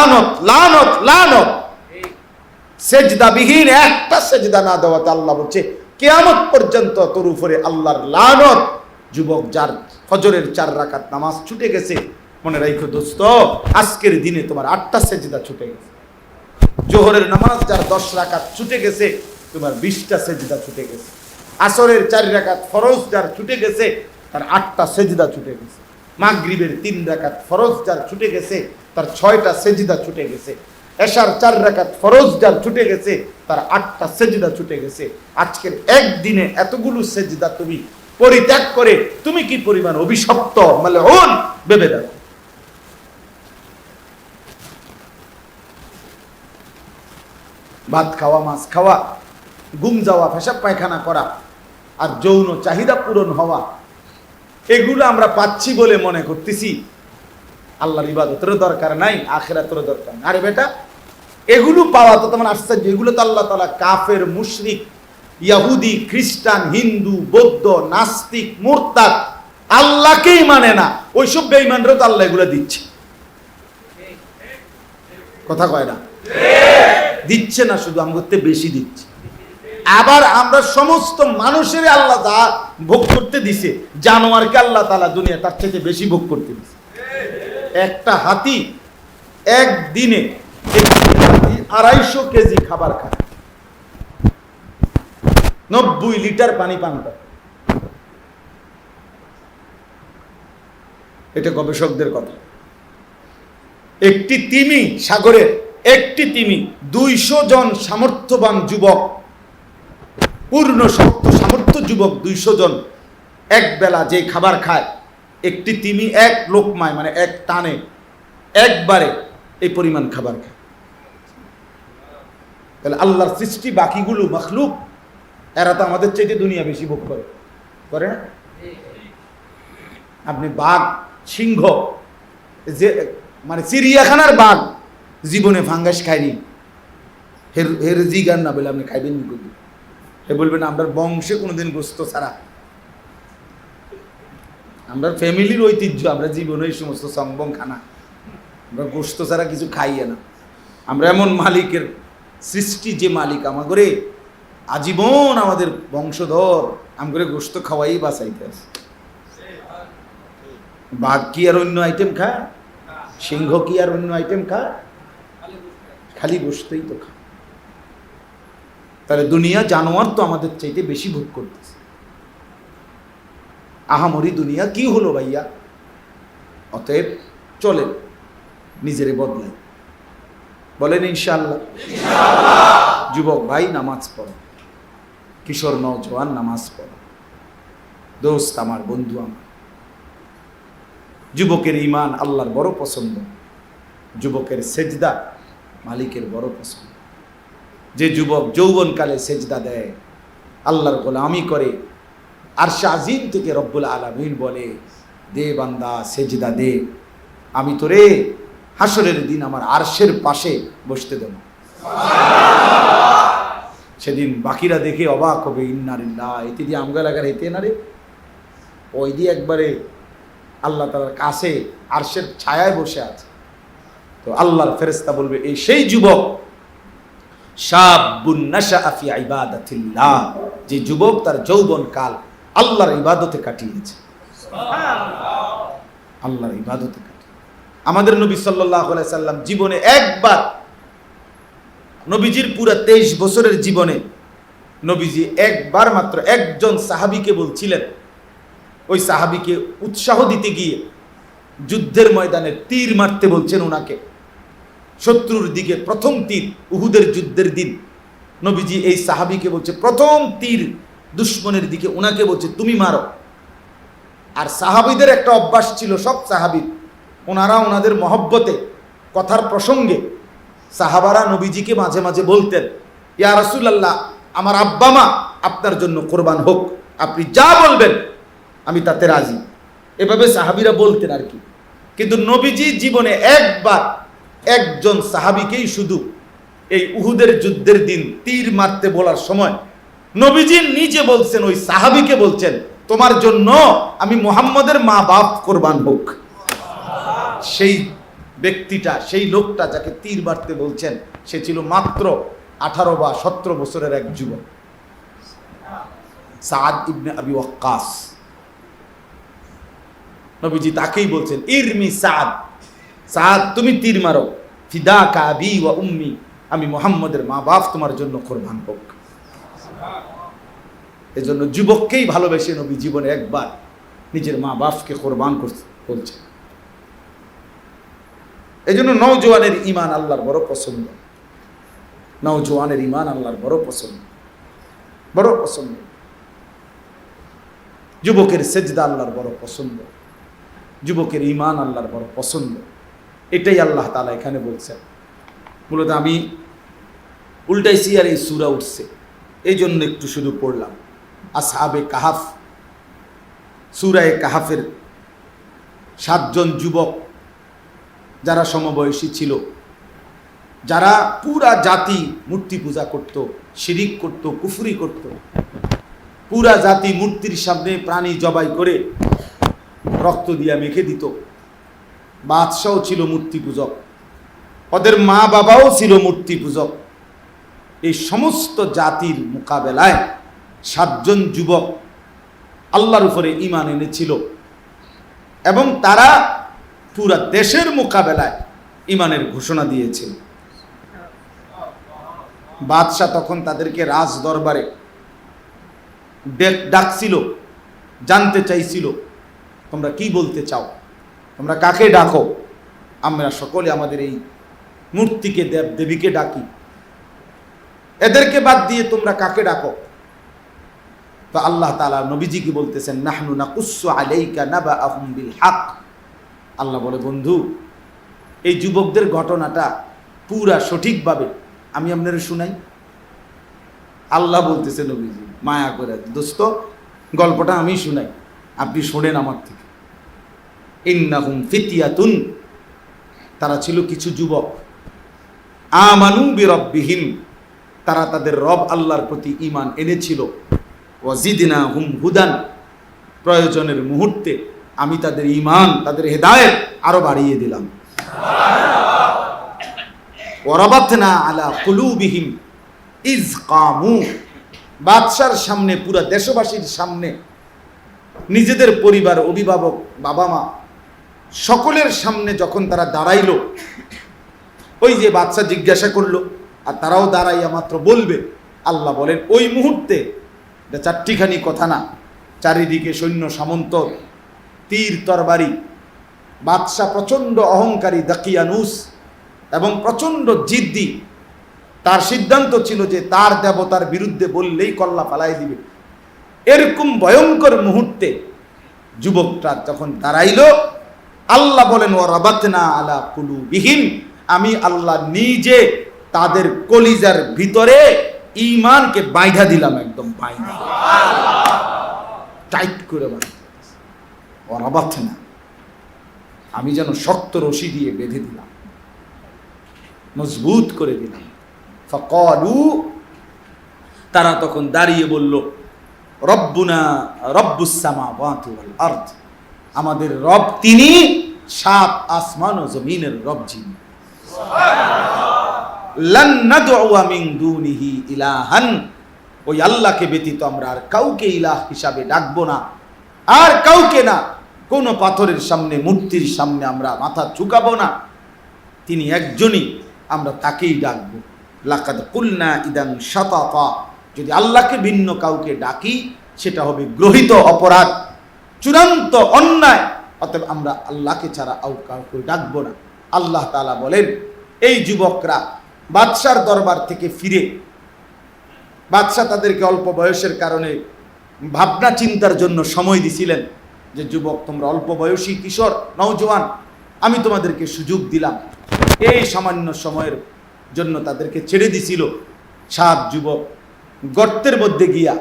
লানত লানত লানত। একটা সেজদা না দেওয়াতে আল্লাহ বলছে, কেয়ামত পর্যন্ত তোর উপরে আল্লাহর লানত। যুবক যার ফজরের চার রাকাত নামাজ ছুটে গেছে, মনে রাখো দোস্ত, আজকের দিনে তোমার আটটা সেজদা ছুটে গেছে। জোহরের নামাজ যার দশ রাকাত ছুটে গেছে, তোমার বিশটা সেজদা ছুটে গেছে। আসরের চার রাকাত ফরজ যার ছুটে গেছে, তার আটটা সেজদা ছুটে গেছে। মাগরিবের তিন রাকাত ফরজ যার ছুটে গেছে তার ছয়টা সেজদা ছুটে গেছে। এশার চার রাকাত ফরজ যার ছুটে গেছে, তার আটটা সেজদা ছুটে গেছে। আজকের একদিনে এতগুলো সেজদা তুমি পরিত্যাগ করে তুমি কি পরিমাণ অভিশপ্ত মানে হন ভেবে দেখো। ভাত খাওয়া, মাছ খাওয়া গুম যাওয়া, পেশাব পায়খানা করা আর যৌন চাহিদা পূরণ হওয়া, এগুলো আমরা পাচ্ছি বলে মনে করতেছি। আল্লাহর ইবাদতেরও দরকার নাই, আখেরাতেরও দরকার নাই। আরে বেটা, এগুলো পাওয়া তো তোমার আশ্চর্য। এগুলো তো আল্লাহ তালা কাফের, মুশরিক, ইয়াহুদি, খ্রিস্টান, হিন্দু, বৌদ্ধ, নাস্তিক, মোরতাদ আল্লাহকেই মানে না। ওইসব বেইমানরাও তো আল্লাহ এগুলো দিচ্ছে। কথা কয় না? দিচ্ছে না, শুধু আমাদের বেশি দিচ্ছে। আবার আমরা সমস্ত মানুষের আল্লাহ ভোগ করতে দিছে, জানোয়ারকে আল্লাহ তালা দুনিয়া তার থেকে বেশি ভোগ করতে দিছে। একটা হাতি একদিনে আড়াইশো কেজি খাবার খায়। নব্বই লিটার পানি পান করে। এটা গবেষকদের কথা। একটি তিমি সাগরের একটি তিমি দুইশো জন সামর্থ্যবান যুবক, পূর্ণ শক্ত সামর্থ্য যুবক দুইশো জন এক বেলা যে খাবার খায় একটি তিমি এক লোকমায় মানে এক টানে, একবারে এই পরিমাণ খাবার খায়। তাহলে আল্লাহর সৃষ্টি বাকিগুলো মখলুক, এরা তো আমাদের চাইতে দুনিয়া বেশি ভোগ করে। করে না? আপনি বাঘ, সিংহ, যে মানে চিড়িয়াখানার বাঘ, জীবনে ফাঙ্গাস খায়নি। হের হের জিগার না বলে আপনি খাইবেন হে বলবেন আপনার বংশে কোনোদিন গোস্ত ছাড়া আমরা ফ্যামিলির ঐতিহ্য, আমরা জীবনে এই সমস্ত সম্বং খানা। আমরা গোস্ত ছাড়া কিছু খাইয়ে না। আমরা এমন মালিকের সৃষ্টি যে মালিক আমাগরে আজীবন আমাদের বংশধর আমগরে গোস্ত খাওয়াই বাঁচাইতে আছে। বাঘ কি আর অন্য আইটেম খা সিংহ কি আর অন্য আইটেম খা খালি বসতেই তো খা তাহলে দুনিয়া জানোয়ার তো আমাদের চাইতে বেশি ভোগ করতেছে। আহামরি দুনিয়া কি হলো ভাইয়া? অতএব চলে নিজেরে বদলাই। বলেন ইনশাল্লাহ যুবক ভাই, নামাজ পড়ো। কিশোর নজওয়ান নামাজ পড়ো। দোস্ত আমার, বন্ধু আমার। যুবকের ইমান আল্লাহর বড় পছন্দ। যুবকের সেজদা মালিকের বড় পছন্দ। যে যুবক যৌবনকালে সেজদা দেয়, আল্লাহর গোলামি করে আর আজিম থেকে রব্বুল আলমিন বলে দে বান্দা সেজদা দে। আমি তোরে হাসরের দিন আমার আরশের পাশে বসতে দেব। সেদিন বাকিরা দেখে অবাক হবে ইন্নারিল্লাহ এতে দিয়ে আমগা লাগার এতে না রে? ওই দিয়ে একবারে আল্লাহ তালার কাছে আরশের ছায়ায় বসে আছে। তো আল্লাহর ফেরেস্তা বলবে এই সেই যুবক শাবুন নাশাআ ফি ইবাদাতিল্লাহ যে যুবক তার যৌবন কাল আল্লাহর ইবাদতে কাটিয়েছে। আল্লাহর ইবাদতে কাটিয়ে আমাদের নবী সাল্লাল্লাহু আলাইহি সাল্লাম জীবনে একবার নবীজির পুরো তেইশ বছরের জীবনে নবীজি একবার মাত্র একজন সাহাবীকে বলছিলেন ওই সাহাবীকে উৎসাহ দিতে গিয়ে যুদ্ধের ময়দানে তীর মারতে বলছেন ওনাকে শত্রুর দিকে প্রথম তীর উহুদের যুদ্ধের দিন। নবীজি এই সাহাবিকে বলছে প্রথম তীর দুশ্মনের দিকে ওনাকে বলছে, তুমি মারো। আর সাহাবিদের একটা অভ্যাস ছিল, সব সাহাবি ওনারা ওনাদের মহব্বতে, কথার প্রসঙ্গে সাহাবারা নবীজিকে মাঝে মাঝে বলতেন, ইয়া রাসূলুল্লাহ, আমার আব্বা মা আপনার জন্য কোরবান হোক, আপনি যা বলবেন, আমি তাতে রাজি। এভাবে সাহাবিরা বলতেন আর কি। কিন্তু নবীজি জীবনে একবার একজন সাহাবিকেই শুধু এই উহুদের যুদ্ধের দিন তীর মারতে বলার সময় নবীজি নিজে বলছেন, ওই সাহাবিকে বলছেন, তোমার জন্য আমি মোহাম্মদের মা বাপ কোরবান হোক। সেই ব্যক্তিটা, সেই লোকটা যাকে তীর মারতে বলছেন, সে ছিল মাত্র আঠারো বা সতেরো বছরের এক যুবক। সাদ ইবনে আবি ওয়াক্কাস। নবীজি তাকেই বলছেন, ইরমি সাদ। সাদ, তুমি তীর মারো। ফিদা কাবি ওয়া উম্মি। আমি মোহাম্মদের মা বাপ তোমার জন্য কোরবান হোক। এজন্য যুবককেই ভালোবেসে নবী জীবনে একবার নিজের মা বাপকে কোরবান করছে। এই জন্য নৌজওয়ানের ইমান আল্লাহর বড় পছন্দ। নৌজওয়ানের ইমান আল্লাহর বড় পছন্দ। বড় পছন্দ। যুবকের সেজদা আল্লাহর বড় পছন্দ। যুবকের ইমান আল্লাহর বড় পছন্দ। এটাই আল্লাহ তালা এখানে বলছেন। মূলত আমি উল্টাইছি আর এই সুরা উঠছে। এই জন্য একটু শুধু পড়লাম। আসহাবে কাহাফ, সুরায় কাহাফের সাতজন যুবক যারা সমবয়সী ছিল, যারা পুরা জাতি মূর্তি পূজা করত, শিরিক করত, কুফুরি করত। পুরা জাতি মূর্তির সামনে প্রাণী জবাই করে রক্ত দিয়া মেখে দিত। বাদশাও ছিল মূর্তি পূজক। ওদের মা বাবাও ছিল মূর্তি পূজক। এই সমস্ত জাতির মোকাবেলায় সাতজন যুবক আল্লাহর উপরে ইমান এনেছিল এবং তারা পুরা দেশের মোকাবেলায় ইমানের ঘোষণা দিয়েছিল বাদশাহ তখন তাদেরকে রাজ দরবারে ডেক- ডাকছিল, জানতে চাইছিল, তোমরা কি বলতে চাও? তোমরা কাকে ডাকো? আমরা সকলে আমাদের এই মূর্তিকে দেব দেবীকে ডাকি। এদেরকে বাদ দিয়ে তোমরা কাকে ডাকো? তো আল্লাহ তালা নবীজিকে বলতেছেন, নাহনু না কুসু আলাইকা নাবা আহম বিল হাক আল্লাহ বলে, বন্ধু, এই যুবকদের ঘটনাটা পুরা সঠিকভাবে আমি আপনার শুনাই। আল্লাহ বলতেছে নবীজি, মায়া করে, দোস্ত, গল্পটা আমি শুনাই, আপনি শোনেন আমার থেকে। ইন্নাহুম ফিতিয়াতুন, তারা ছিল কিছু যুবক। আমানু বিরব্বিহীন তারা তাদের রব আল্লাহর প্রতি ইমান এনেছিল। ওয়াজিদিনা হুম হুদান, প্রয়োজনের মুহূর্তে আমি তাদের ইমান তাদের হেদায়েত আরও বাড়িয়ে দিলাম। ওরাবাতনা আলা কুলুবিহিম ইজ কামু বাদশার সামনে, পুরা দেশবাসীর সামনে, নিজেদের পরিবার, অভিভাবক বাবা মা সকলের সামনে যখন তারা দাঁড়াইলো, ওই যে বাচ্চা জিজ্ঞাসা করল আর তারাও দাঁড়াইয়া মাত্র বলবে, আল্লাহ বলেন, ওই মুহূর্তে, এটা চারটিখানি কথা না, চারিদিকে সৈন্য সামন্ত, তীর তরবারি বাদশাহ প্রচণ্ড অহংকারী দাকিয়ানুস এবং প্রচণ্ড জিদ্দি, তার সিদ্ধান্ত ছিল যে তার দেবতার বিরুদ্ধে বললেই কল্লা পালাই দিবে। এরকম ভয়ঙ্কর মুহূর্তে যুবকটা যখন দাঁড়াইল, আল্লাহ বলেন ও রবাতনা আলা কুলু বিহীন আমি আল্লাহ নিজে তাদের কলিজার ভিতরে ইমানকে বাইধা দিলাম একদম বাইধা। টাইট করে বাঁধা। ও রবাতনা আমি যেন শক্ত রশি দিয়ে বেঁধে দিলাম। মজবুত করে দিলাম। ফকলু। তারা তখন দাঁড়িয়ে বলল, রব্বুনা রব্বুসামা আর্থ আমাদের রব তিনি সাত আসমান ও জমিনের রব যিনি। ইলাহান। ওই আল্লাহকে ব্যতীত আমরা আর কাউকে ইলাহ হিসাবে ডাকবো না। আর কাউকে না, কোন পাথরের সামনে, মূর্তির সামনে আমরা মাথা ঝুঁকাবো না। তিনি একজনই, আমরা তাকেই ডাকবো। লাকাদ কুলনা ইদান শতাফা যদি আল্লাহকে ভিন্ন কাউকে ডাকি, সেটা হবে গ্রহিত অপরাধ। চূড়ান্ত অন্যায়। অতএব আমরা আল্লাহকে ছাড়া আউ কাউকে ডাকবো না। আল্লাহ তাআলা বলেন, এই যুবকরা বাদশার দরবার থেকে ফিরে বাদশাহ তাদেরকে অল্প বয়সের কারণে ভাবনা চিন্তার জন্য সময় দিছিলেন যে, যুবক, তোমরা অল্প বয়সী কিশোর, নওজোয়ান, আমি তোমাদেরকে সুযোগ দিলাম। এই সামান্য সময়ের জন্য তাদেরকে ছেড়ে দিছিল সাত যুবক। গর্তের মধ্যে গিয়া,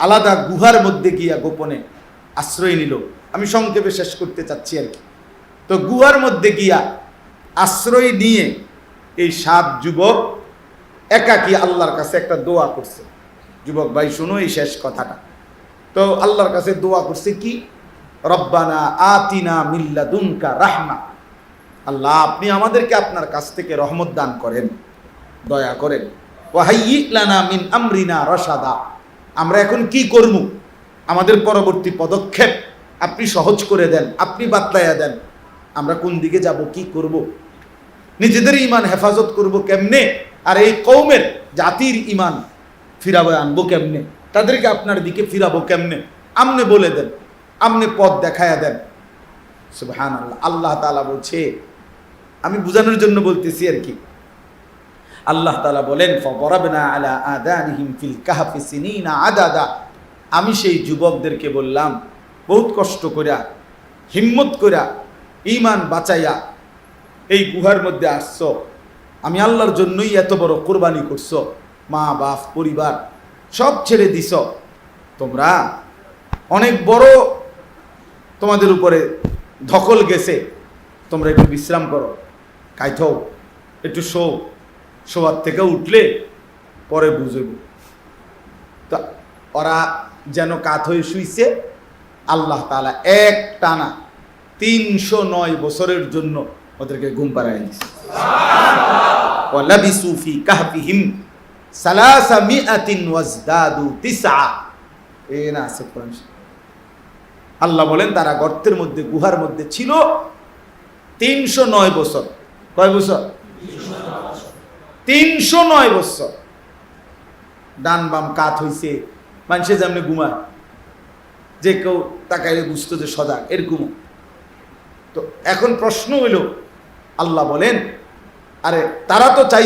আলাদা গুহার মধ্যে গিয়া গোপনে আশ্রয় নিল। আমি সংক্ষেপে শেষ করতে চাচ্ছি আর কি। তো গুহার মধ্যে গিয়া আশ্রয় নিয়ে এই সাত যুবক একাকি আল্লাহর কাছে একটা দোয়া করছে। যুবক ভাই, শোনো এই শেষ কথাটা। তো আল্লাহর কাছে দোয়া করছে কি? রব্বানা আতিনা মিল্লা দুমকা রাহমা। আল্লাহ, আপনি আমাদেরকে আপনার কাছ থেকে রহমত দান করেন, দয়া করেন। ওয়াহাইয়ি লানা মিন আমরিনা রসাদা আমরা এখন কি করব? আমাদের পরবর্তী পদক্ষেপ আপনি সহজ করে দেন, আপনি বাতলাইয়া দেন। আমরা কোন দিকে যাব, কি করব? নিজেদের ইমান হেফাজত করব কেমনে? আর এই কৌমের জাতির ইমান ফিরাবো আনব কেমনে? তাদেরকে আপনার দিকে ফিরাবো কেমনে? আমনে বলে দেন, আমনে পথ দেখায়া দেন। সুবহান আল্লাহ আল্লাহ তালা বলছে, আমি বোঝানোর জন্য বলতেছি আর কি। আল্লাহ তালা বলেন আদাদা। আমি সেই যুবকদেরকে বললাম, বহুত কষ্ট কইরা, হিম্মত কইরা ইমান বাঁচাইয়া এই গুহার মধ্যে আসছো। আমি আল্লাহর জন্যই এত বড় কোরবানি করছ। মা, বাপ, পরিবার, সব ছেড়ে দিছ। তোমরা অনেক বড় তোমাদের উপরে ধকল গেছে। তোমরা একটু বিশ্রাম করো কাইথও একটু শো শোয়ার থেকে উঠলে পরে বুঝব। তা ওরা যেন কাত হয়ে শুইছে, আল্লাহ তালা এক টানা তিনশো নয় বছরের জন্য ওদেরকে ঘুম পাড়ায় দিছে ওয়ালাবিসু ফি কাহফিহিম সালাসা মিআতিন ওয়াজদাদু তিসআ। এ না আছে আল্লাহ বলেন, তারা গর্তের মধ্যে, গুহার মধ্যে ছিল তিনশো নয় বছর। কয় বছর? তিনশো নয় বছর। ডান বাম কাত হইছে, মানুষের যেমনি ঘুমায়। যে কেউ তাকাইলে বুঝতো যে সজাগ এরকম তো এখন প্রশ্ন হইল আল্লাহ বলেন আরে তারা তো চাই